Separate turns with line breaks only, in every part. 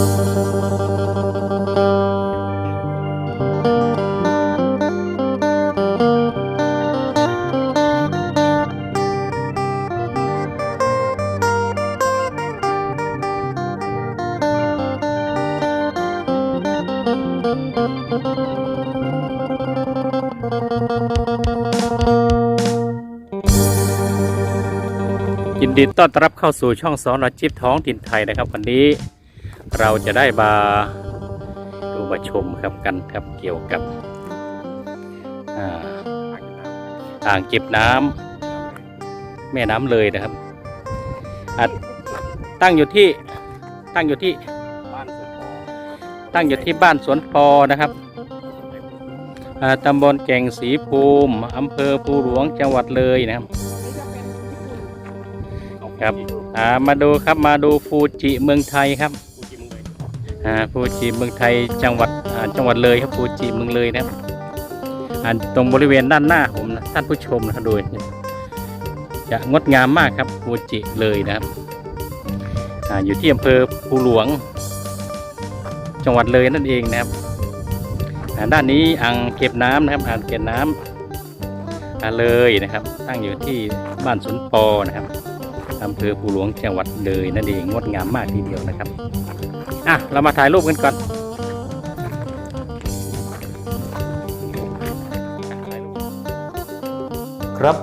ยินดีต้อนรับเข้าสู่ช่องสอนอาชีพท้องถิ่นไทยนะครับ วันนี้ เราจะได้มาดูมาชมครับกันครับเกี่ยวกับอ่างเก็บน้ำแม่น้ำเลยนะครับตั้งอยู่ที่ตั้งอยู่ที่ตั้งอยู่ที่บ้านสวนปอนะครับตำบลแก่งศรีภูมิอำเภอภูหลวงจังหวัดเลยนะครับครับมาดูครับมาดูฟูจิเมืองไทยครับ ฟูจิเมืองไทยจังหวัดจังหวัดเลยครับฟูจิเมืองเลยนะครับตรงบริเวณด้านหน้าผมนะท่านผู้ชมนะครับดูจะงดงามมากครับฟูจิเลยนะครับออยู่ที่อำเภอภูหลวง จังหวัดเลยนั่นเองนะครับด้านนี้อ่างเก็บน้ำนะครับอ่างเก็บน้ำอ่าเลยนะครับ ตั้งอยู่ที่บ้านสนปอนะครับอำเภอภูหลวงจังหวัดเลยนั่นเองงดงามมากทีเดียวนะครับ อะ เรามาถ่ายรูปกันก่อนครับ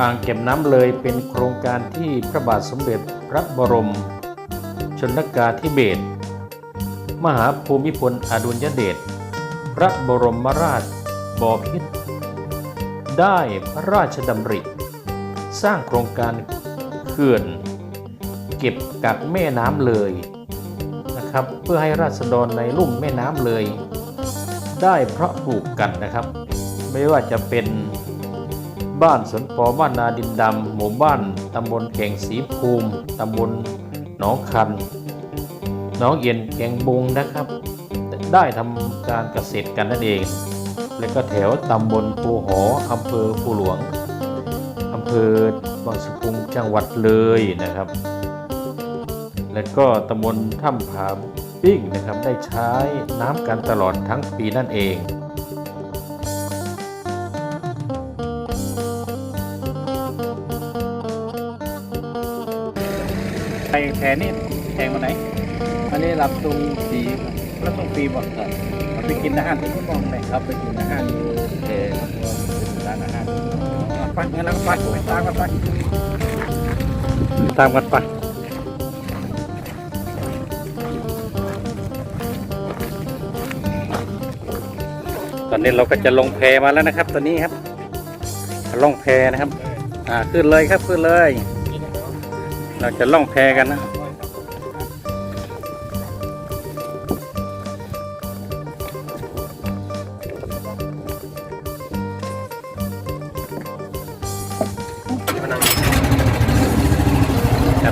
อ่างเก็บน้ำเลยเป็นโครงการที่พระบาทสมเด็จพระบรม ชนกาธิเบศรมหาภูมิพลอดุลยเดชพระบรมราชบพิตรได้พระราชดำริ สร้างโครงการเขื่อน เก็บกักแม่น้ำเลย นะครับ เพื่อให้ราษฎรในลุ่มแม่น้ำเลย ได้เพราะปลูกกันนะครับ ไม่ว่าจะเป็นบ้านสวนปอบ้านนาดินดำหมู่บ้านตำบลแก่งสีภูมิตำบลหนองคันหนองเย็นแกงบุงนะครับ ได้ทำการเกษตรกันนั่นเอง และก็แถวตำบลภูหออำเภอภูหลวงอำเภอบางสะพุงจังหวัดเลยนะครับ และก็ตำบลถ้ำผาปิ้งนะครับได้ใช้น้ำกันตลอดทั้งปีนั่นเองไปแทนนี่แทงวันไหน
อันนี้รับตรงสี
แล้วต้องปีบอก
ครับ
ไปกินอาหารที่คุณมองไหน
ครับไปกินอาหารอยู่เออร้านอาหาร
ไปงั้นเราไปไปตามกันไปตามกันไป อนนี้เราก็จะลงแพมาแล้วนะครับตอนนี้ครับล่องแพนะครับ อ่าขึ้นเลยครับขึ้นเลย เราจะล่องแพกันนะ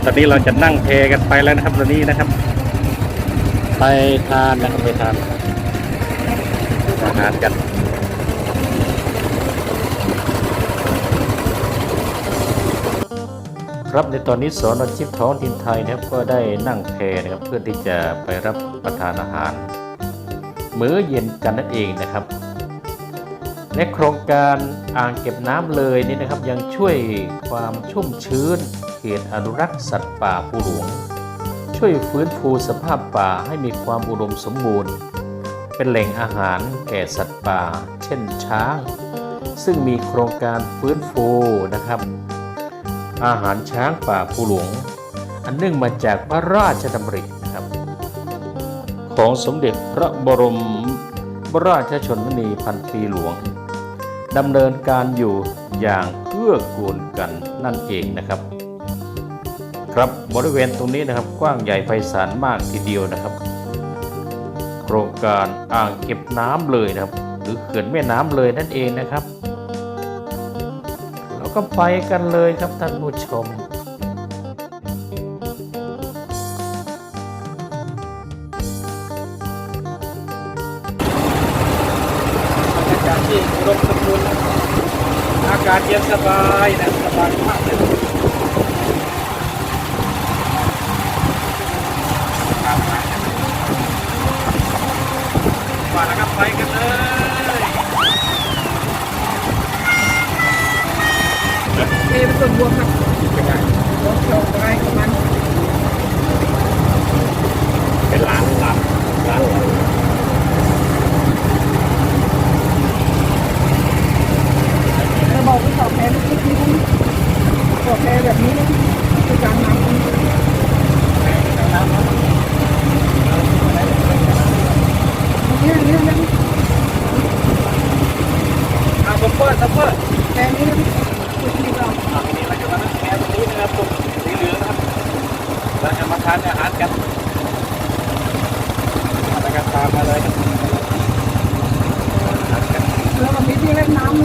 ตอนนี้เราจะนั่งเพกันไปแล้วนะครับตอนนี้นะครับ ไปทานนะครับไปทาน อาหารกันครับในตอนนี้สอนอาชีพท้องถิ่นไทยนะครับก็ได้นั่งเพนะครับเพื่อที่จะไปรับประทานอาหาร มื้อเย็นกันนั่นเองนะครับและโครงการอ่างเก็บน้ำเลยนี่นะครับยังช่วยความชุ่มชื้นเขตอนุรักษ์สัตว์ป่าภูหลวง ช่วยฟื้นฟูสภาพป่าให้มีความอุดมสมบูรณ์ เป็นแหล่งอาหารแก่สัตว์ป่า เช่นช้าง ซึ่งมีโครงการฟื้นฟูนะครับ อาหารช้างป่าภูหลวง อันเนื่องมาจากพระราชดำรินะครับ ของสมเด็จพระบรมราชชนนีพันปีหลวงดำเนินการอยู่อย่างเกื้อกูลกันนั่นเองนะครับ ครับบริเวณตรงนี้นะครับกว้างใหญ่ไพศาลมากทีเดียวนะครับ โครงการ อ่างเก็บน้ำเลยนะครับ หรือเขื่อนแม่น้ำเลยนั่นเองนะครับเราก็ไปกันเลยครับท่านผู้ชม
บรรยากาศที่อุดมสมบูรณ์อากาศเย็นสบายนะสบายมากเลย
ส่วนบวกครับ
เป็นไง
บวกสองอะไรประมาณ
เป็นล้านล้านล้าน
เราบอกว่าสอบแพ้ทุกทีนะสอบแพ้แบบนี้นะคือการนำเนี่ยเนี่ยเนี่ย
อ่าซุปเปอร์ซุปเปอร์
แพ้นี้นะคือที่เรา
อ่าทีนี้เราจะมานั่งแพ้ตรงนี้นะครับผมสีเหลืองนะครับเราจะมาทานอาหารกันมาแล้วกันตามมาเลยครับอาหารกัน
แล้วมันมีที่เล่นน้ำนี่นะ
มีเรื่องร้านก็มีนะครับ
ขอบคุณคือ
ธร
ก
ร
ระ
ม
จา
ดาย อาหารครับบรรยากาศนี่สวยงามมากจบใครไม่ได้พูดออกทำไม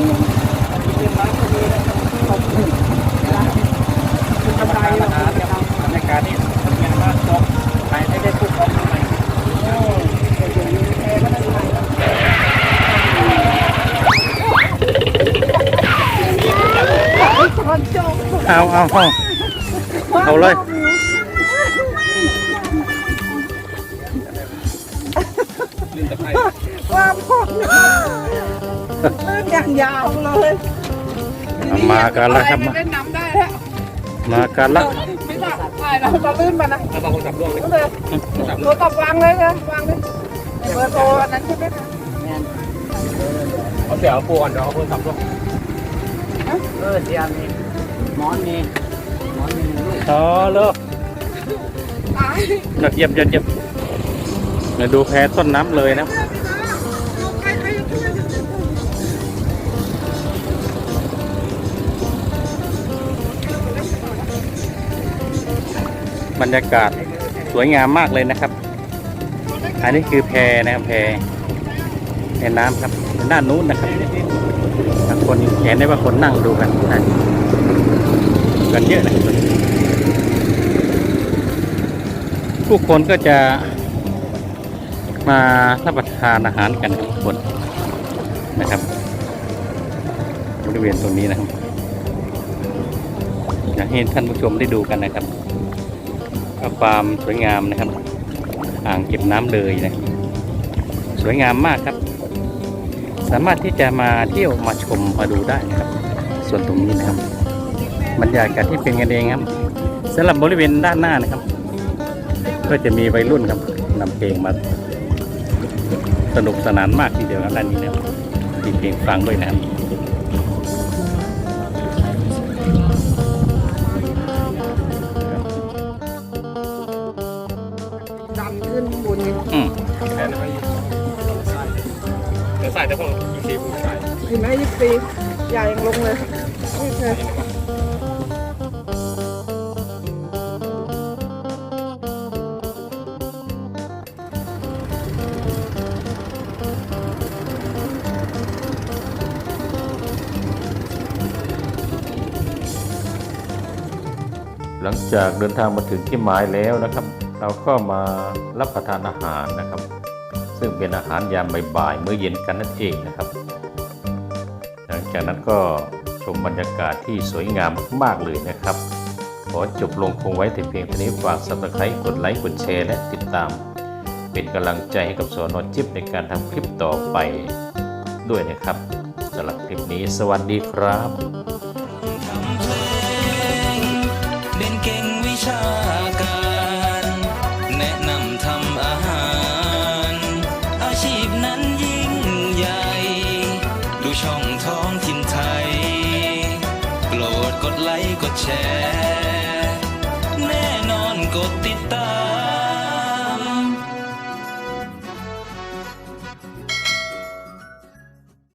โอ้เดี๋ยวอยู่แพ้ก็ได้ตอนจบ
เอาเอาเอาเอาเลย
ความพอ อนอย่างยาวเลย
มากันแล้วครับ
เล่นน้ำได้แล้ว
มากันละ
ไม่ตัดถ่ายแล้วจะลื่นมานะ
เอาบางคนจับร่วงเลย
ก็เลยโทรศัพท์วางเลยนะวางเลยในเบอร์โทรอันนั้นใช่ไหมคะ
เอาเดี๋ยวเอาปูก่อนเดี๋ยวเอาปูจับร่วง
เออเสียมีหมอนมีหมอนมีลูก
ต่อเลย
ตาย
ยอดเยี่ยมยอดเยี่ยมมาดูแพต้นน้ำเลยนะ บรรยากาศสวยงามมากเลยนะครับ อันนี้คือแพนะครับแพในน้ำครับด้านนู้นนะครับคนเห็นได้ว่าคนนั่งดูกันนะกันเยอะนะผู้คนก็จะมารับประทานอาหารกันทุกคนนะครับบริเวณตรงนี้นะครับอยากให้ท่านผู้ชมได้ดูกันนะครับ ก็ความสวยงามนะครับ อ่างเก็บน้ำเลยนะสวยงามมากครับ สามารถที่จะมาเที่ยวมาชมมาดูได้นะครับ ส่วนตรงนี้นะครับบรรยากาศที่เป็นกันเองครับสำหรับบริเวณด้านหน้านะครับ ก็จะมีวัยรุ่นครับนำเพลงมาสนุกสนานมากทีเดียวครับด้านนี้นะครับมีเพลงฟังด้วยนะครับ ให
ญ่ยังลงเลยนี่เลย
หลังจากเดินทางมาถึงที่หมายแล้วนะครับ เราก็มารับประทานอาหารนะครับ ซึ่งเป็นอาหารยามบ่ายๆมื้อเย็นกันนั่นเองนะครับ จากนั้นก็ชมบรรยากาศที่สวยงามมากๆเลยนะครับ ขอจบลงคงไว้แต่เพียงเท่านี้ฝาก subscribe กดไลค์กดแชร์และติดตาม เป็นกำลังใจให้กับสอนอจิ๊บในการทำคลิปต่อไปด้วยนะครับสำหรับคลิปนี้สวัสดีครับ
เด่นเก่งวิชาการ แนะนำทำอาหาร อาชีพนั้นยิ่งใหญ่ ดูช่องทอ ถิ่นไทย โปรดกดไลค์กดแชร์